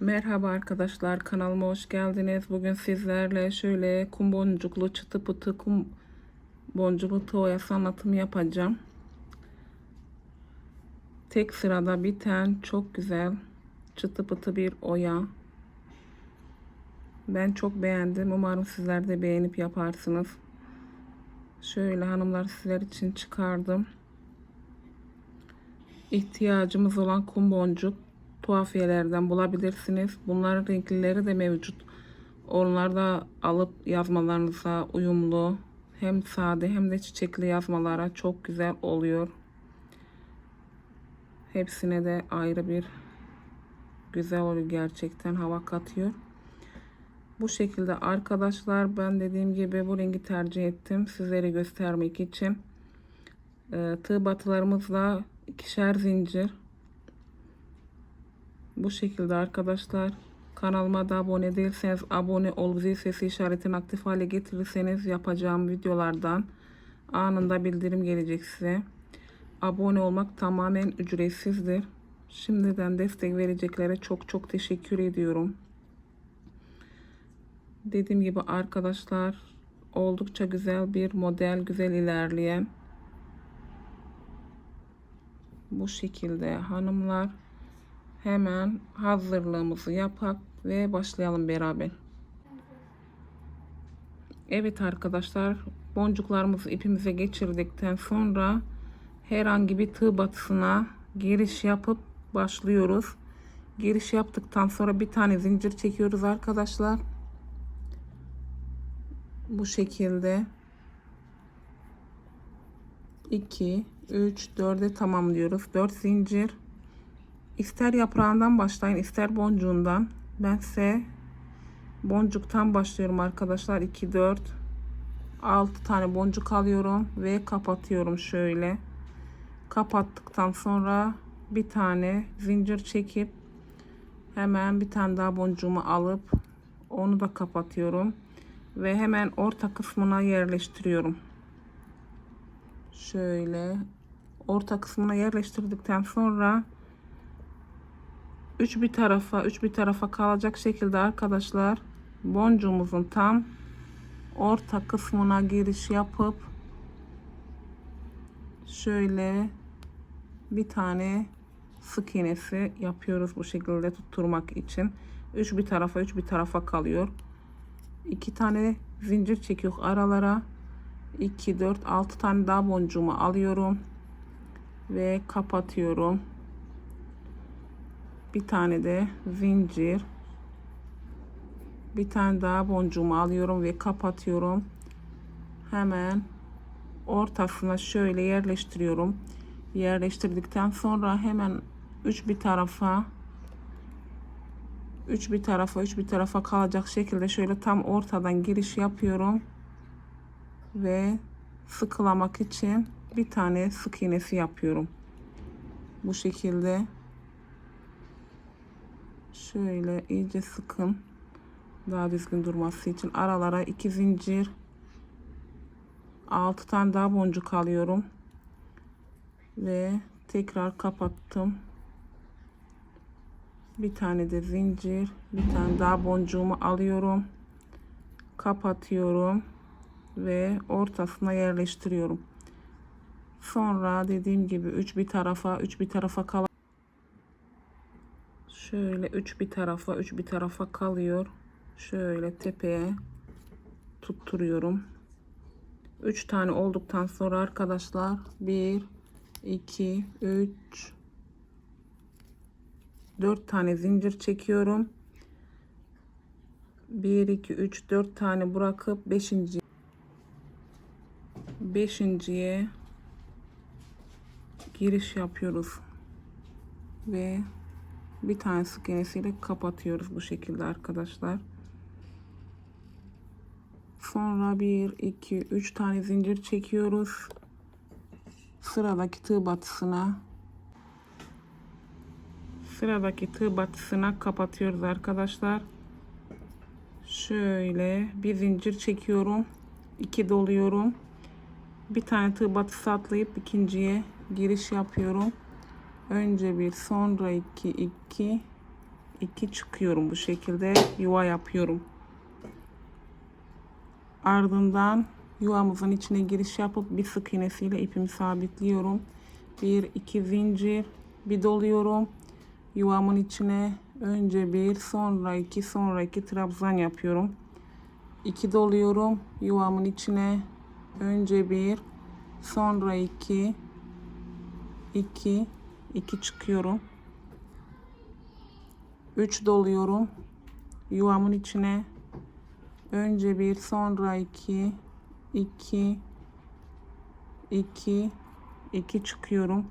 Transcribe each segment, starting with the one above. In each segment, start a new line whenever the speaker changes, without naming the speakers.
Merhaba arkadaşlar kanalıma hoş geldiniz. Bugün sizlerle şöyle kum boncuklu çıtı pıtı kum boncuklu toyası anlatımı yapacağım. Tek sırada biten çok güzel çıtı pıtı bir oya. Ben çok beğendim. Umarım sizler de beğenip yaparsınız. Şöyle hanımlar sizler için çıkardım. İhtiyacımız olan kum boncuk tuhafiyelerden bulabilirsiniz. Bunların renklileri de mevcut. Onları da alıp yazmalarınıza uyumlu hem sade hem de çiçekli yazmalara çok güzel oluyor. Hepsine de ayrı bir güzel oluyor gerçekten hava katıyor. Bu şekilde arkadaşlar ben dediğim gibi bu rengi tercih ettim sizlere göstermek için. Ee, tığ batılarımızla ikişer zincir bu şekilde arkadaşlar kanalıma da abone değilseniz abone ol zil sesi işaretini aktif hale getirirseniz yapacağım videolardan anında bildirim gelecek size. Abone olmak tamamen ücretsizdir. Şimdiden destek vereceklere çok çok teşekkür ediyorum. Dediğim gibi arkadaşlar oldukça güzel bir model güzel ilerleyen bu şekilde hanımlar hemen hazırlığımızı yapak ve başlayalım beraber. Evet arkadaşlar boncuklarımızı ipimize geçirdikten sonra herhangi bir tığ batısına giriş yapıp başlıyoruz. Giriş yaptıktan sonra bir tane zincir çekiyoruz arkadaşlar. Bu şekilde 2 3 4'e tamamlıyoruz. 4 zincir İster yaprağından başlayın ister boncuğundan. Ben size boncuktan başlıyorum arkadaşlar. 2 4 6 tane boncuk alıyorum ve kapatıyorum şöyle. Kapattıktan sonra bir tane zincir çekip hemen bir tane daha boncuğumu alıp onu da kapatıyorum ve hemen orta kısmına yerleştiriyorum. Şöyle orta kısmına yerleştirdikten sonra üç bir tarafa üç bir tarafa kalacak şekilde arkadaşlar boncuğumuzun tam orta kısmına giriş yapıp şöyle bir tane sık iğnesi yapıyoruz bu şekilde tutturmak için. Üç bir tarafa üç bir tarafa kalıyor. iki tane zincir çekiyor aralara. 2 4 6 tane daha boncuğumu alıyorum ve kapatıyorum bir tane de zincir. Bir tane daha boncuğumu alıyorum ve kapatıyorum. Hemen ortasına şöyle yerleştiriyorum. Yerleştirdikten sonra hemen üç bir tarafa üç bir tarafa üç bir tarafa kalacak şekilde şöyle tam ortadan giriş yapıyorum. Ve sıkılamak için bir tane sık iğnesi yapıyorum. Bu şekilde şöyle iyice sıkın daha düzgün durması için aralara iki zincir altı tane daha boncuk alıyorum. Ve tekrar kapattım. Bir tane de zincir bir tane daha boncuğumu alıyorum. Kapatıyorum ve ortasına yerleştiriyorum. Sonra dediğim gibi üç bir tarafa üç bir tarafa kalan Şöyle üç bir tarafa üç bir tarafa kalıyor. Şöyle tepeye tutturuyorum. Üç tane olduktan sonra arkadaşlar bir iki üç dört tane zincir çekiyorum. Bir iki üç dört tane bırakıp beşinci beşinciye giriş yapıyoruz ve bir tane sık iğnesiyle kapatıyoruz bu şekilde arkadaşlar. Sonra bir iki üç tane zincir çekiyoruz. Sıradaki tığ batısına sıradaki tığ batısına kapatıyoruz arkadaşlar. Şöyle bir zincir çekiyorum. iki doluyorum. Bir tane tığ batısı atlayıp ikinciye giriş yapıyorum. Önce bir sonra iki iki 2 çıkıyorum bu şekilde yuva yapıyorum. Ardından yuvamızın içine giriş yapıp bir sık iğnesiyle ipimi sabitliyorum. 1 2 zincir bir doluyorum. Yuvamın içine önce bir sonra iki sonra iki trabzan yapıyorum. 2 doluyorum yuvamın içine önce bir sonra iki 2 2 çıkıyorum. 3 doluyorum. Yuvamın içine önce bir sonra 2 2 2 2 çıkıyorum.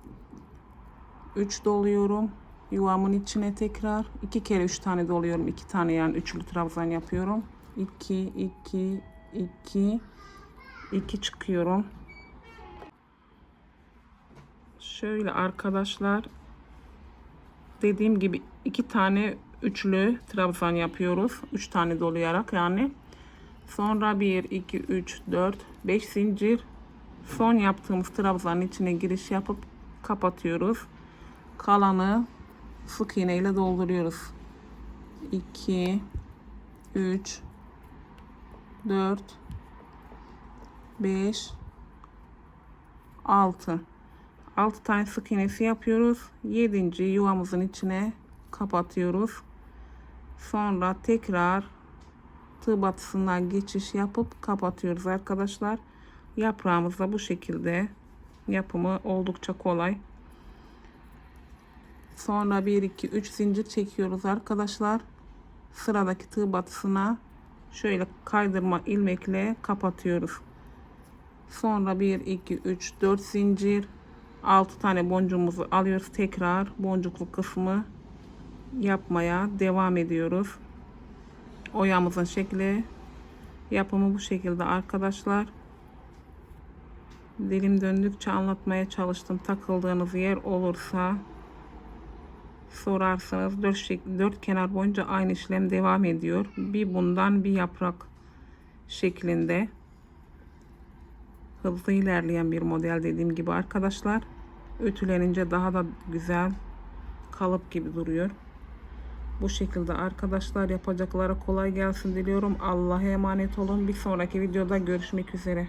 3 doluyorum. Yuvamın içine tekrar 2 kere 3 tane doluyorum. 2 tane yani üçlü trabzan yapıyorum. 2 2 2 2 çıkıyorum. Şöyle arkadaşlar dediğim gibi iki tane üçlü trabzan yapıyoruz. Üç tane dolayarak yani. Sonra 1, 2, 3, 4, 5 zincir. Son yaptığımız trabzanın içine giriş yapıp kapatıyoruz. Kalanı sık iğne ile dolduruyoruz. 2, 3, 4, 5, 6. 6 tane sık iğnesi yapıyoruz. 7. yuvamızın içine kapatıyoruz. Sonra tekrar tığ batısından geçiş yapıp kapatıyoruz arkadaşlar. Yaprağımız da bu şekilde. Yapımı oldukça kolay. Sonra 1 2 3 zincir çekiyoruz arkadaşlar. Sıradaki tığ batısına şöyle kaydırma ilmekle kapatıyoruz. Sonra 1 2 3 4 zincir 6 tane boncuğumuzu alıyoruz. Tekrar boncuklu kısmı yapmaya devam ediyoruz. Oyamızın şekli yapımı bu şekilde arkadaşlar. Dilim döndükçe anlatmaya çalıştım. Takıldığınız yer olursa sorarsanız dört, şek dört kenar boyunca aynı işlem devam ediyor. Bir bundan bir yaprak şeklinde hızlı ilerleyen bir model dediğim gibi arkadaşlar. Ütülenince daha da güzel kalıp gibi duruyor. Bu şekilde arkadaşlar yapacaklara kolay gelsin diliyorum. Allah'a emanet olun. Bir sonraki videoda görüşmek üzere.